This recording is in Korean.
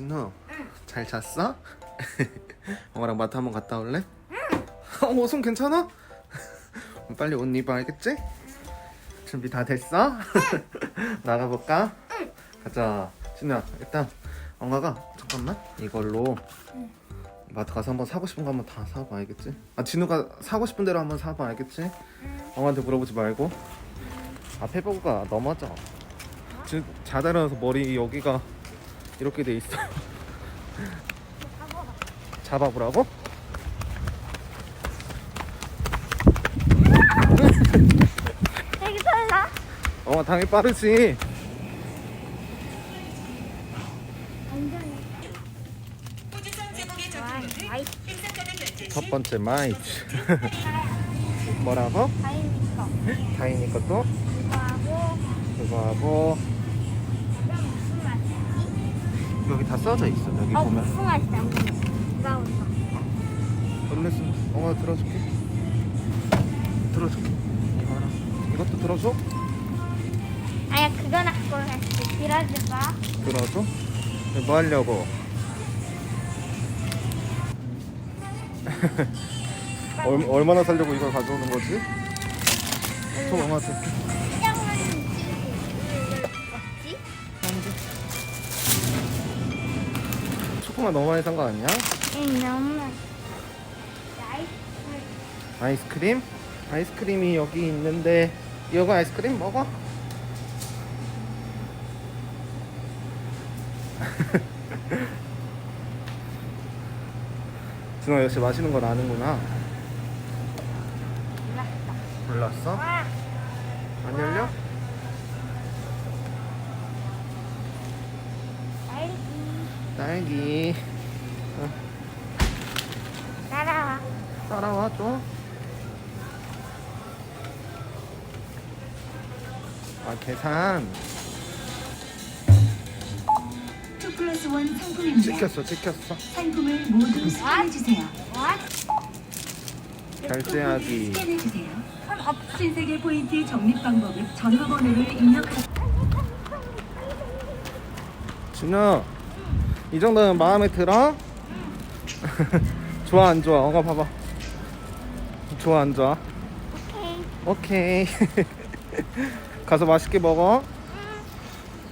진우 잘 잤어? 엄마랑 마트 한번 갔다 올래? 어, 손 괜찮아? 빨리 옷 입어 알겠지? 준비 다 됐어? 나가볼까? 가자 진우야 일단 엄마가 잠깐만 이걸로 마트 가서 한번 사고 싶은 거 한번 다 사봐 알겠지? 아 진우가 사고 싶은 대로 한번 사봐 알겠지? 엄마한테 물어보지 말고 앞에 보고가 넘어져 지금 자다 일어나서 머리 여기가 이렇게 돼 있어 잡아보라고? 되게 설라. 어 당연히 빠르지 첫 번째 마이츠 뭐라고? 다행인 거. 다인이 것도 이거 하고, 그거 하고 그럼 무슨 맛이지? 여기 다 써져 있어 여기 어, 보면 무슨 맛이야? 이거 이거. 얼른 엄마 들어줄게 들어줄게 이거랑 이것도 들어줘? 아야, 그거 갖고 갔지. 빌어줘봐. 들어줘? 뭐 하려고? 얼, 얼마나 살려고 이걸 가져오는 거지? 저 엄마 줄게 초코만 너무 많이 산 거 아니야? 응, 너무. 아이스크림. 아이스크림? 아이스크림이 여기 있는데 이거 아이스크림 먹어? 준호 역시 마시는 건 아는구나. 몰랐어? 와, 안 열려? 딸기. 딸기 따라와. 따라와 좀. 아 계산 2 플러스 1 상품입니다. 찍혔어 찍혔어 상품을 모두 스캔해주세요. 와, 결제하기 스캔해주세요. 신세계 포인트 적립 방법은 전화번호를 입력하세요. 진우 이 정도면 마음에 들어? 좋아 안 좋아? 어가 봐봐 좋아 안 좋아? 오케이. 오케이 가서 맛있게 먹어